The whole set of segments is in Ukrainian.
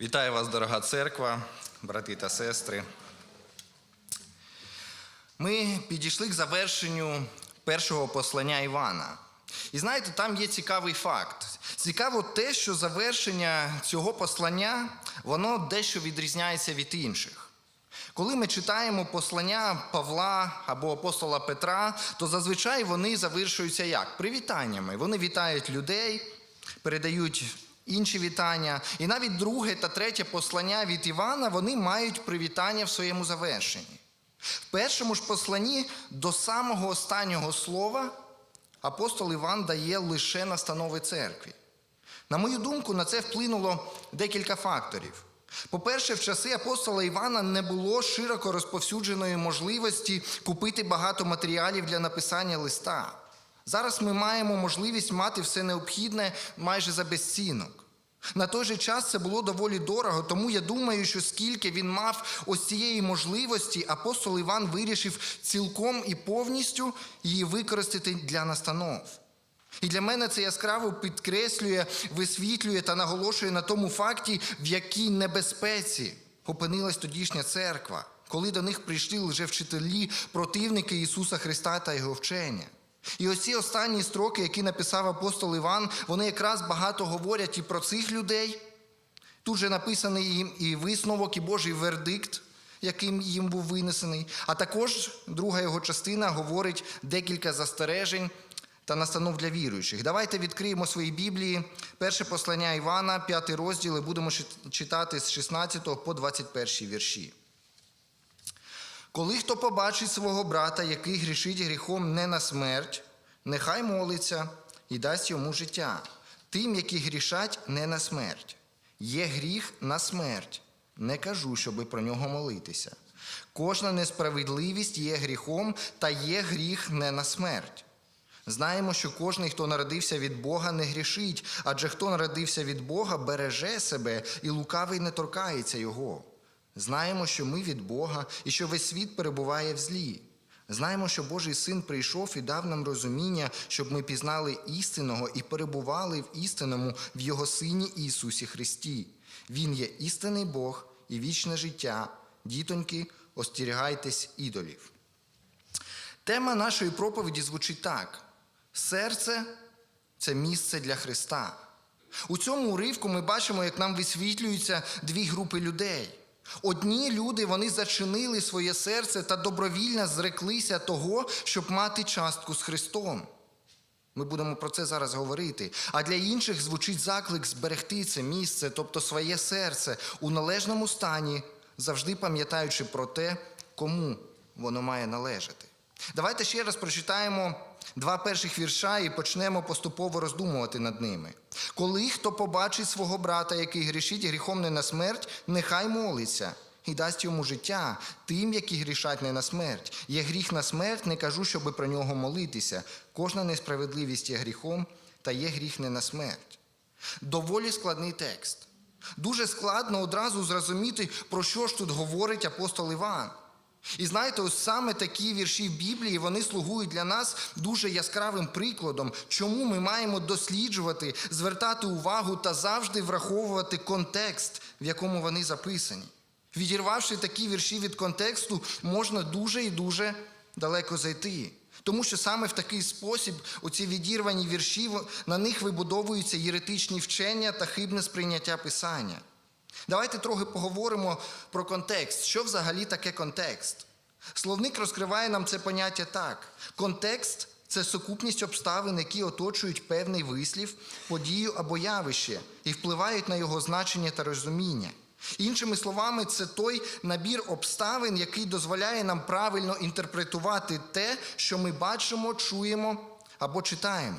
Вітаю вас, дорога церква, брати та сестри. Ми підійшли к завершенню першого послання Івана. І знаєте, там є цікавий факт. Цікаво те, що завершення цього послання воно дещо відрізняється від інших. Коли ми читаємо послання Павла або апостола Петра, то зазвичай вони завершуються як? Привітаннями. Вони вітають людей, передають інші вітання. І навіть друге та третє послання від Івана вони мають привітання в своєму завершенні. В першому ж посланні до самого останнього слова апостол Іван дає лише настанови церкві. На мою думку, на це вплинуло декілька факторів. По-перше, в часи апостола Івана не було широко розповсюдженої можливості купити багато матеріалів для написання листа. Зараз ми маємо можливість мати все необхідне майже за безцінок. На той же час це було доволі дорого, тому я думаю, що скільки він мав ось цієї можливості, апостол Іван вирішив цілком і повністю її використати для настанов. І для мене це яскраво підкреслює, висвітлює та наголошує на тому факті, в якій небезпеці опинилась тодішня церква, коли до них прийшли лжевчителі, противники Ісуса Христа та Його вчення. І ось ці останні строки, які написав апостол Іван, вони якраз багато говорять і про цих людей. Тут же написаний їм і висновок, і Божий вердикт, яким їм був винесений. А також друга його частина говорить декілька застережень та настанов для віруючих. Давайте відкриємо свої Біблії. Перше послання Івана, п'ятий розділ, і будемо читати з 16 по 21 вірші. Коли хто побачить свого брата, який грішить гріхом не на смерть, нехай молиться і дасть йому життя, тим, які грішать не на смерть. Є гріх на смерть. Не кажу, щоби про нього молитися. Кожна несправедливість є гріхом, та є гріх не на смерть. Знаємо, що кожен, хто народився від Бога, не грішить, адже хто народився від Бога, береже себе, і лукавий не торкається його. Знаємо, що ми від Бога і що весь світ перебуває в злі. Знаємо, що Божий син прийшов і дав нам розуміння, щоб ми пізнали істинного і перебували в істинному в Його Сині Ісусі Христі. Він є істинний Бог і вічне життя. Дітоньки, остерігайтесь ідолів. Тема нашої проповіді звучить так: серце це місце для Христа. У цьому уривку ми бачимо, як нам висвітлюються дві групи людей. Одні люди вони зачинили своє серце та добровільно зреклися того, щоб мати частку з Христом. Ми будемо про це зараз говорити. А для інших звучить заклик зберегти це місце, тобто своє серце у належному стані, завжди пам'ятаючи про те, кому воно має належати. Давайте ще раз прочитаємо два перших вірша і почнемо поступово роздумувати над ними. Коли хто побачить свого брата, який грішить гріхом не на смерть, нехай молиться і дасть йому життя, тим, які грішать не на смерть. Є гріх на смерть, не кажу, щоби про нього молитися. Кожна несправедливість є гріхом, та є гріх не на смерть. Доволі складний текст. Дуже складно одразу зрозуміти, про що ж тут говорить апостол Іван. І знаєте, ось саме такі вірші в Біблії вони слугують для нас дуже яскравим прикладом, чому ми маємо досліджувати, звертати увагу та завжди враховувати контекст, в якому вони записані. Відірвавши такі вірші від контексту, можна дуже і дуже далеко зайти. Тому що саме в такий спосіб, оці відірвані вірші, на них вибудовуються єретичні вчення та хибне сприйняття писання. Давайте трохи поговоримо про контекст. Що взагалі таке контекст? Словник розкриває нам це поняття так: контекст це сукупність обставин, які оточують певний вислів, подію або явище і впливають на його значення та розуміння. Іншими словами, це той набір обставин, який дозволяє нам правильно інтерпретувати те, що ми бачимо, чуємо або читаємо.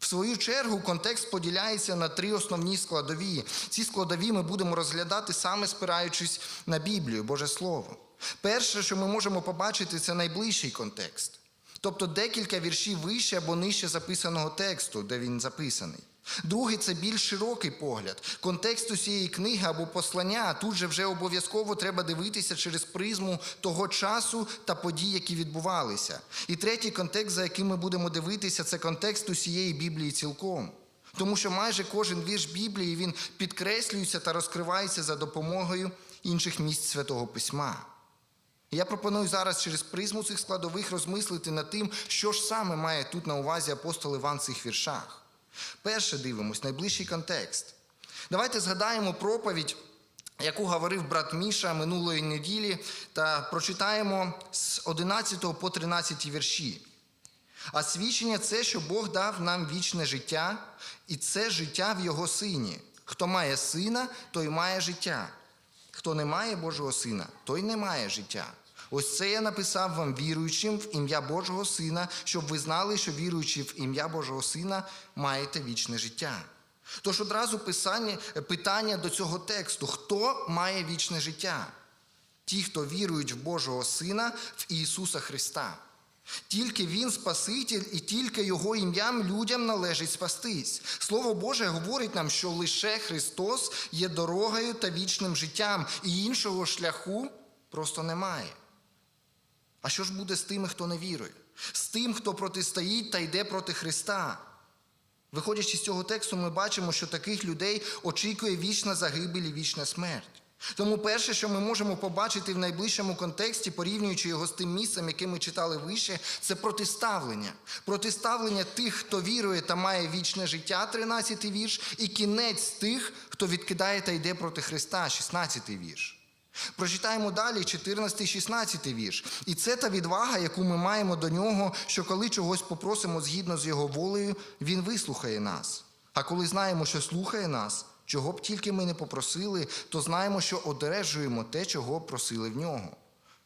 В свою чергу контекст поділяється на три основні складові. Ці складові ми будемо розглядати саме спираючись на Біблію, Боже Слово. Перше, що ми можемо побачити, це найближчий контекст. Тобто декілька віршів вище або нижче записаного тексту, де він записаний. Другий це більш широкий погляд. Контекст усієї книги або послання тут же вже обов'язково треба дивитися через призму того часу та подій, які відбувалися. І третій контекст, за яким ми будемо дивитися, це контекст усієї Біблії цілком. Тому що майже кожен вірш Біблії він підкреслюється та розкривається за допомогою інших місць Святого Письма. Я пропоную зараз через призму цих складових розмислити над тим, що ж саме має тут на увазі апостол Іван в цих віршах. Перше дивимось, найближчий контекст. Давайте згадаємо проповідь, яку говорив брат Міша минулої неділі, та прочитаємо з 11 по 13 вірші. А свідчення це, що Бог дав нам вічне життя, і це життя в Його сині. Хто має сина, той має життя. Хто не має Божого сина, той не має життя. Ось це я написав вам віруючим в ім'я Божого Сина, щоб ви знали, що віруючи в ім'я Божого Сина, маєте вічне життя. Тож одразу писання, питання до цього тексту: хто має вічне життя? Ті, хто вірують в Божого Сина, в Ісуса Христа. Тільки Він Спаситель, і тільки Його ім'ям людям належить спастись. Слово Боже говорить нам, що лише Христос є дорогою та вічним життям, і іншого шляху просто немає. А що ж буде з тими, хто не вірує? З тим, хто протистоїть та йде проти Христа? Виходячи з цього тексту, ми бачимо, що таких людей очікує вічна загибель і вічна смерть. Тому перше, що ми можемо побачити в найближчому контексті, порівнюючи його з тим місцем, яке ми читали вище, це протиставлення. Протиставлення тих, хто вірує та має вічне життя, 13 вірш, і кінець тих, хто відкидає та йде проти Христа, 16 вірш. Прочитаємо далі 14-16 вірш. І це та відвага, яку ми маємо до нього, що коли чогось попросимо згідно з його волею, він вислухає нас. А коли знаємо, що слухає нас, чого б тільки ми не попросили, то знаємо, що одержуємо те, чого просили в нього.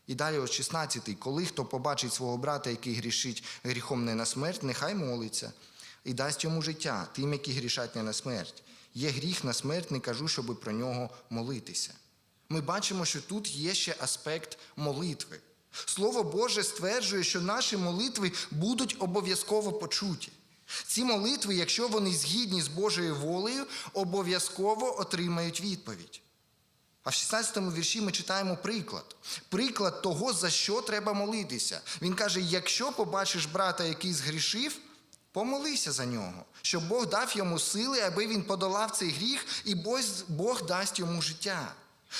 І далі ось 16. Коли хто побачить свого брата, який грішить гріхом не на смерть, нехай молиться і дасть йому життя, тим, які грішать не на смерть. Є гріх на смерть, не кажу, щоби про нього молитися. Ми бачимо, що тут є ще аспект молитви. Слово Боже стверджує, що наші молитви будуть обов'язково почуті. Ці молитви, якщо вони згідні з Божою волею, обов'язково отримають відповідь. А в 16-му вірші ми читаємо приклад. Приклад того, за що треба молитися. Він каже: якщо побачиш брата, який згрішив, помолися за нього, щоб Бог дав йому сили, аби він подолав цей гріх, і Бог дасть йому життя.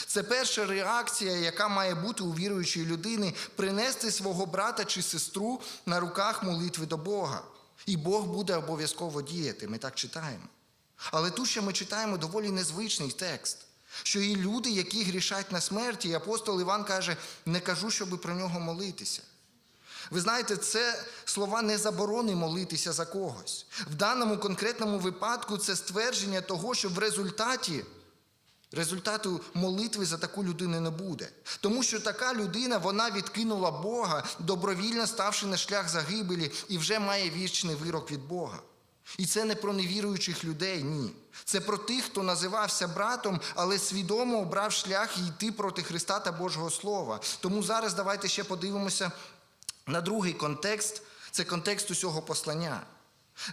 Це перша реакція, яка має бути у віруючої людини, принести свого брата чи сестру на руках молитви до Бога. І Бог буде обов'язково діяти. Ми так читаємо. Але тут ще ми читаємо доволі незвичний текст, що і люди, які грішать на смерті, і апостол Іван каже: не кажу, щоби про нього молитися. Ви знаєте, це слова не заборони молитися за когось. В даному конкретному випадку це ствердження того, що в результаті. Результату молитви за таку людину не буде. Тому що така людина вона відкинула Бога, добровільно ставши на шлях загибелі, і вже має вічний вирок від Бога. І це не про невіруючих людей, ні. Це про тих, хто називався братом, але свідомо обрав шлях йти проти Христа та Божого Слова. Тому зараз давайте ще подивимося на другий контекст це контекст усього послання.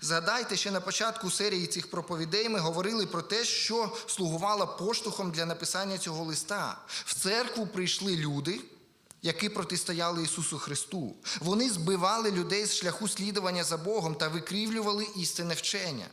Згадайте, ще на початку серії цих проповідей ми говорили про те, що слугувало поштовхом для написання цього листа. В церкву прийшли люди, які протистояли Ісусу Христу. Вони збивали людей з шляху слідування за Богом та викрівлювали істинне вчення.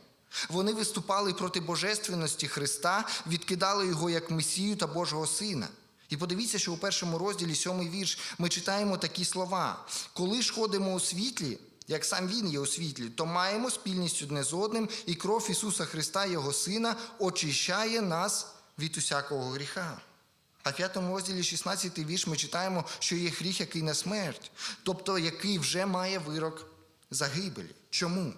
Вони виступали проти божественності Христа, відкидали його як Месію та Божого Сина. І подивіться, що у першому розділі, сьомий вірш, ми читаємо такі слова: коли ж ходимо у світлі, як сам Він є у світлі, то маємо спільність одне з одним, і кров Ісуса Христа, Його Сина, очищає нас від усякого гріха. А в п'ятому розділі 16 вірш ми читаємо, що є гріх, який на смерть, тобто який вже має вирок загибелі. Чому?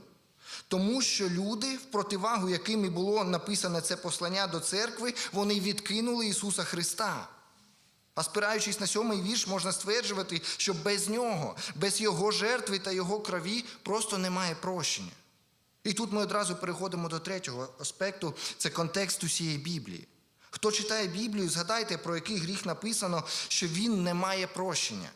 Тому що люди, в противагу, яким і було написане це послання до церкви, вони відкинули Ісуса Христа. А спираючись на сьомий вірш, можна стверджувати, що без нього, без його жертви та його крові просто немає прощення. І тут ми одразу переходимо до третього аспекту це контекст усієї Біблії. Хто читає Біблію, згадайте, про який гріх написано, що він не має прощення.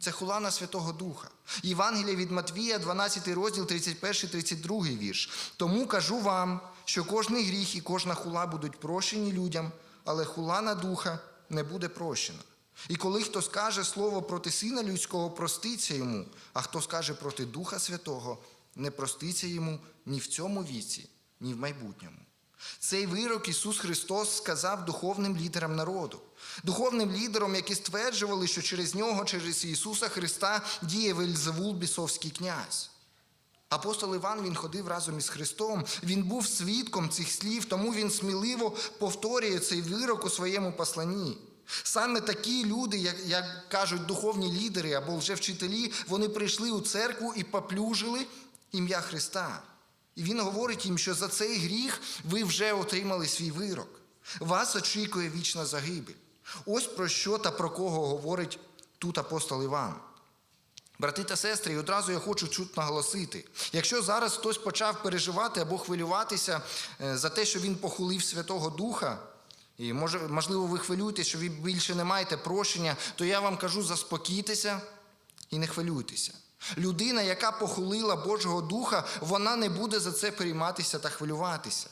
Це хула на Святого Духа. Євангелія від Матвія, 12 розділ, 31-32 вірш. Тому кажу вам, що кожний гріх і кожна хула будуть прощені людям, але хула на духа не буде прощена. І коли хто скаже слово проти Сина Людського, проститься йому, а хто скаже проти Духа Святого, не проститься йому ні в цьому віці, ні в майбутньому. Цей вирок Ісус Христос сказав духовним лідерам народу, духовним лідерам, які стверджували, що через нього, через Ісуса Христа діє Вельзевул, бісовський князь. Апостол Іван він ходив разом із Христом, він був свідком цих слів, тому він сміливо повторює цей вирок у своєму посланні. Саме такі люди, як, як кажуть духовні лідери або лжевчителі, вони прийшли у церкву і поплюжили ім'я Христа. І він говорить їм, що за цей гріх ви вже отримали свій вирок. Вас очікує вічна загибель. Ось про що та про кого говорить тут апостол Іван. Брати та сестри, і одразу я хочу чут наголосити. Якщо зараз хтось почав переживати або хвилюватися е, за те, що він похулив Святого Духа, і може, можливо, ви хвилюєтесь, що ви більше не маєте прощення, то я вам кажу, заспокійтеся і не хвилюйтеся. Людина, яка похулила Божого Духа, вона не буде за це перейматися та хвилюватися.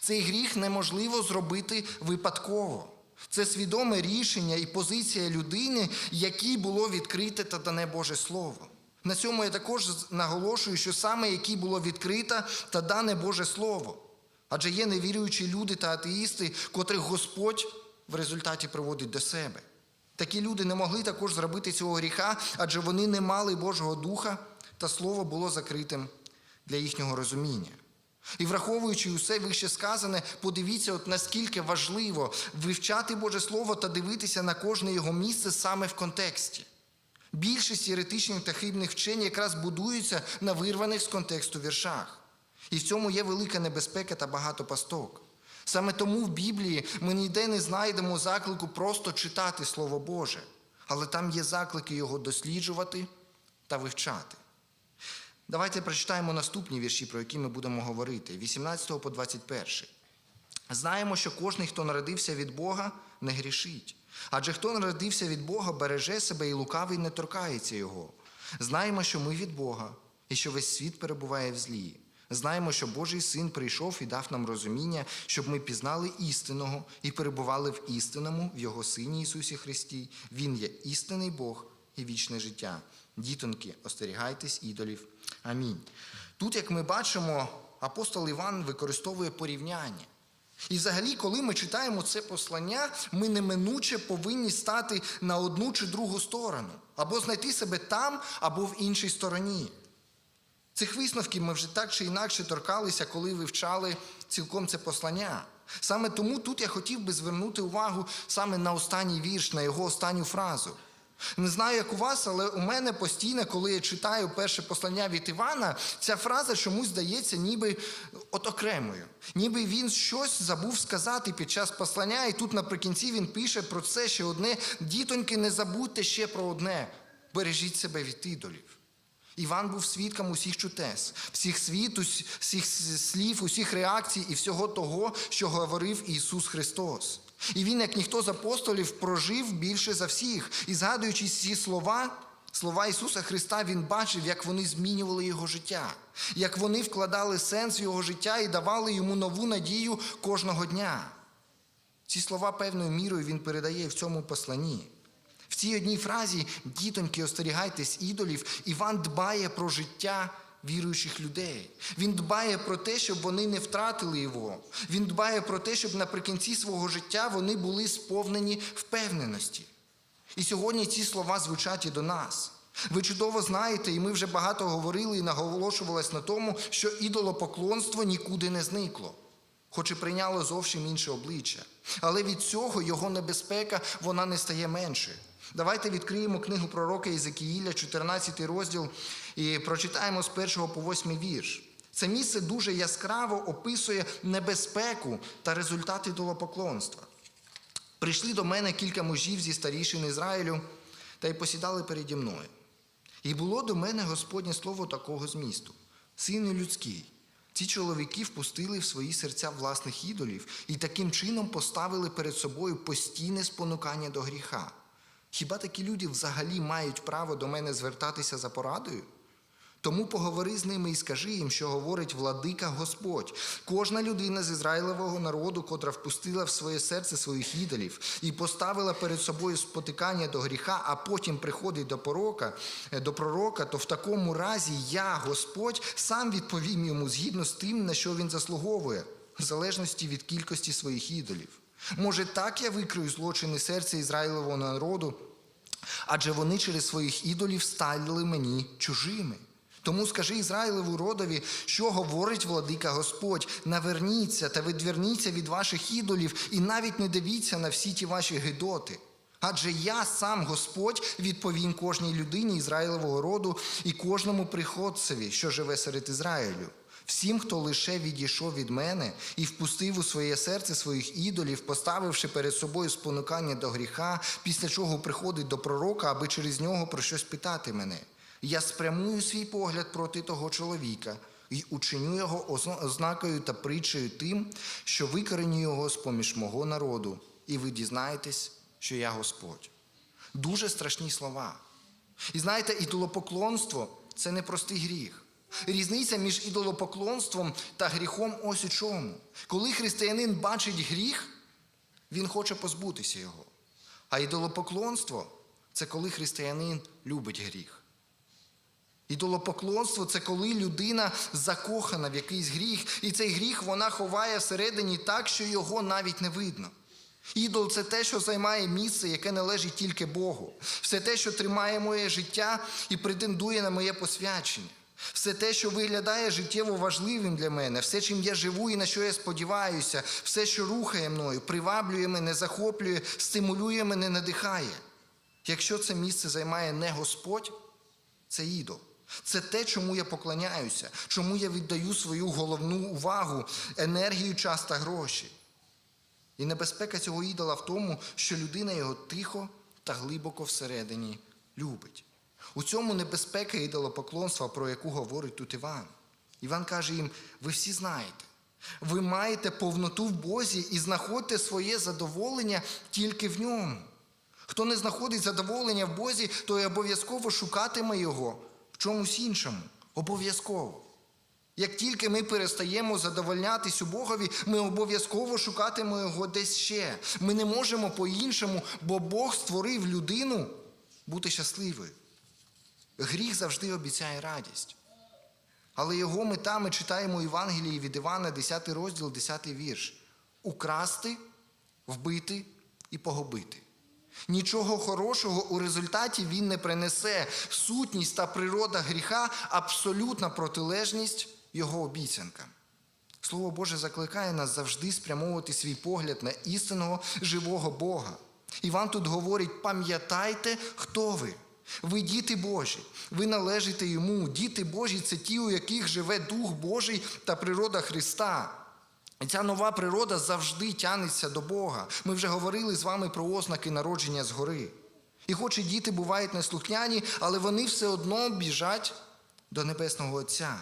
Цей гріх неможливо зробити випадково. Це свідоме рішення і позиція людини, якій було відкрите та дане Боже Слово. На цьому я також наголошую, що саме якій було відкрите та дане Боже Слово. Адже є невіруючі люди та атеїсти, котрих Господь в результаті приводить до себе. Такі люди не могли також зробити цього гріха, адже вони не мали Божого Духа, та Слово було закритим для їхнього розуміння. І враховуючи усе вище сказане, подивіться, от наскільки важливо вивчати Боже Слово та дивитися на кожне його місце саме в контексті. Більшість єретичних та хибних вчень якраз будуються на вирваних з контексту віршах. І в цьому є велика небезпека та багато пасток. Саме тому в Біблії ми ніде не знайдемо заклику просто читати Слово Боже, але там є заклики його досліджувати та вивчати. Давайте прочитаємо наступні вірші, про які ми будемо говорити, 18 по 21. Знаємо, що кожен, хто народився від Бога, не грішить. Адже хто народився від Бога, береже себе і лукавий не торкається його. Знаємо, що ми від Бога, і що весь світ перебуває в злі. Знаємо, що Божий син прийшов і дав нам розуміння, щоб ми пізнали істинного і перебували в істинному, в Його Сині Ісусі Христі. Він є істинний Бог і вічне життя. Дітоньки, остерігайтесь ідолів. Амінь. Тут, як ми бачимо, апостол Іван використовує порівняння. І взагалі, коли ми читаємо це послання, ми неминуче повинні стати на одну чи другу сторону, або знайти себе там, або в іншій стороні. Цих висновків ми вже так чи інакше торкалися, коли вивчали цілком це послання. Саме тому тут я хотів би звернути увагу саме на останній вірш, на його останню фразу. Не знаю, як у вас, але у мене постійно, коли я читаю перше послання від Івана, ця фраза чомусь здається ніби от окремою. Ніби він щось забув сказати під час послання, і тут наприкінці він пише про це ще одне: дітоньки, не забудьте ще про одне: бережіть себе від ідолів. Іван був свідком усіх чудес, всіх світ, всіх слів, усіх реакцій і всього того, що говорив Ісус Христос. І він, як ніхто з апостолів, прожив більше за всіх. І згадуючи ці слова, слова Ісуса Христа, Він бачив, як вони змінювали його життя, як вони вкладали сенс в його життя і давали йому нову надію кожного дня. Ці слова певною мірою він передає в цьому посланні. В цій одній фразі, дітоньки, остерігайтесь ідолів, Іван дбає про життя віруючих людей. Він дбає про те, щоб вони не втратили його. Він дбає про те, щоб наприкінці свого життя вони були сповнені впевненості. І сьогодні ці слова звучать і до нас. Ви чудово знаєте, і ми вже багато говорили і наголошувалось на тому, що ідолопоклонство нікуди не зникло, хоч і прийняло зовсім інше обличчя. Але від цього його небезпека вона не стає меншою. Давайте відкриємо книгу пророка Єзекіїля, 14 розділ, і прочитаємо з 1 по 8 вірш. Це місце дуже яскраво описує небезпеку та результати ідолопоклонства. Прийшли до мене кілька мужів зі старішин Ізраїлю та й посідали переді мною. І було до мене Господнє слово такого змісту: Сину людський, ці чоловіки впустили в свої серця власних ідолів і таким чином поставили перед собою постійне спонукання до гріха. Хіба такі люди взагалі мають право до мене звертатися за порадою? Тому поговори з ними і скажи їм, що говорить владика Господь. Кожна людина з Ізраїлевого народу, котра впустила в своє серце своїх ідолів і поставила перед собою спотикання до гріха, а потім приходить до пророка, е, до пророка, то в такому разі я, Господь, сам відповім йому згідно з тим, на що він заслуговує, в залежності від кількості своїх ідолів. Може, так я викрию злочини серця Ізраїлевого народу, адже вони через своїх ідолів стали мені чужими. Тому скажи Ізраїлеву родові, що говорить владика Господь: наверніться та відверніться від ваших ідолів, і навіть не дивіться на всі ті ваші гидоти. Адже я сам Господь відповім кожній людині Ізраїлевого роду і кожному приходцеві, що живе серед Ізраїлю. Всім, хто лише відійшов від мене і впустив у своє серце своїх ідолів, поставивши перед собою спонукання до гріха, після чого приходить до пророка, аби через нього про щось питати мене. Я спрямую свій погляд проти того чоловіка і учиню його ознакою та притчею тим, що викореню його з поміж мого народу, і ви дізнаєтесь, що я Господь. Дуже страшні слова. І знаєте, ідолопоклонство це не простий гріх. Різниця між ідолопоклонством та гріхом ось у чому. Коли християнин бачить гріх, він хоче позбутися його. А ідолопоклонство це коли християнин любить гріх. Ідолопоклонство це коли людина закохана в якийсь гріх, і цей гріх вона ховає всередині так, що його навіть не видно. Ідол це те, що займає місце, яке належить тільки Богу. Все те, що тримає моє життя і претендує на моє посвячення. Все те, що виглядає життєво важливим для мене, все, чим я живу і на що я сподіваюся, все, що рухає мною, приваблює мене, захоплює, стимулює мене, надихає. Якщо це місце займає не Господь, це ідол. Це те, чому я поклоняюся, чому я віддаю свою головну увагу, енергію, час та гроші. І небезпека цього ідола в тому, що людина його тихо та глибоко всередині любить. У цьому небезпека ідолопоклонства, про яку говорить тут Іван. Іван каже їм: ви всі знаєте, ви маєте повноту в Бозі і знаходите своє задоволення тільки в ньому. Хто не знаходить задоволення в Бозі, той обов'язково шукатиме його в чомусь іншому. Обов'язково. Як тільки ми перестаємо задовольнятись у Богові, ми обов'язково шукатимемо його десь ще. Ми не можемо по-іншому, бо Бог створив людину бути щасливою. Гріх завжди обіцяє радість. Але його мета ми читаємо у Євангелії від Івана, 10 розділ, 10 вірш. Украсти, вбити і погубити. Нічого хорошого у результаті він не принесе. Сутність та природа гріха абсолютна протилежність його обіцянкам. Слово Боже закликає нас завжди спрямовувати свій погляд на істинного живого Бога. Іван тут говорить: пам'ятайте, хто ви. Ви діти Божі, ви належите йому. Діти Божі це ті, у яких живе Дух Божий та природа Христа. І ця нова природа завжди тянеться до Бога. Ми вже говорили з вами про ознаки народження згори. І хоч і діти бувають неслухняні, але вони все одно біжать до Небесного Отця.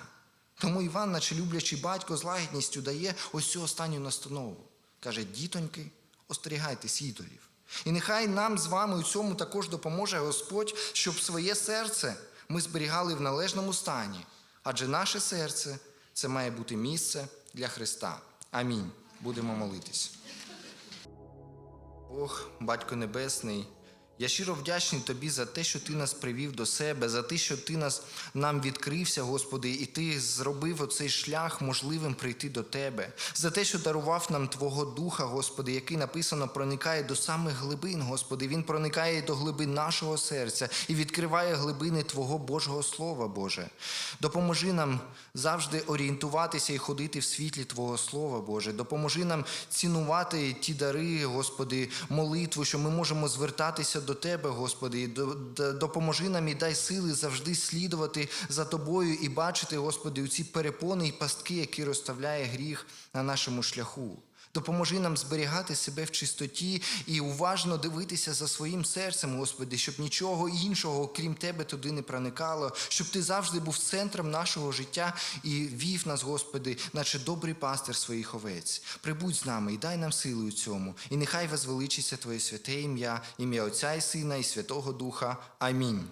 Тому Іван, наче люблячий батько, з лагідністю дає ось цю останню настанову. Каже, дітоньки, остерігайтесь ідолів. І нехай нам з вами у цьому також допоможе Господь, щоб своє серце ми зберігали в належному стані. Адже наше серце це має бути місце для Христа. Амінь. Будемо молитись. Бог, Батько Небесний, я щиро вдячний Тобі за те, що Ти нас привів до себе, за те, що Ти нас нам відкрився, Господи, і Ти зробив оцей шлях можливим прийти до Тебе, за те, що дарував нам Твого Духа, Господи, який написано проникає до самих глибин, Господи. Він проникає до глибин нашого серця і відкриває глибини Твого Божого Слова, Боже. Допоможи нам завжди орієнтуватися і ходити в світлі Твого Слова, Боже. Допоможи нам цінувати ті дари, Господи, молитву, що ми можемо звертатися до Тебе, Господи, і до- допоможи нам і дай сили завжди слідувати за Тобою і бачити, Господи, у ці перепони і пастки, які розставляє гріх на нашому шляху. Допоможи нам зберігати себе в чистоті і уважно дивитися за своїм серцем, Господи, щоб нічого іншого, крім Тебе, туди не проникало, щоб Ти завжди був центром нашого життя і вів нас, Господи, наче добрий пастир своїх овець. Прибудь з нами і дай нам сили у цьому. І нехай возвеличиться Твоє святе ім'я, ім'я Отця і Сина і Святого Духа. Амінь.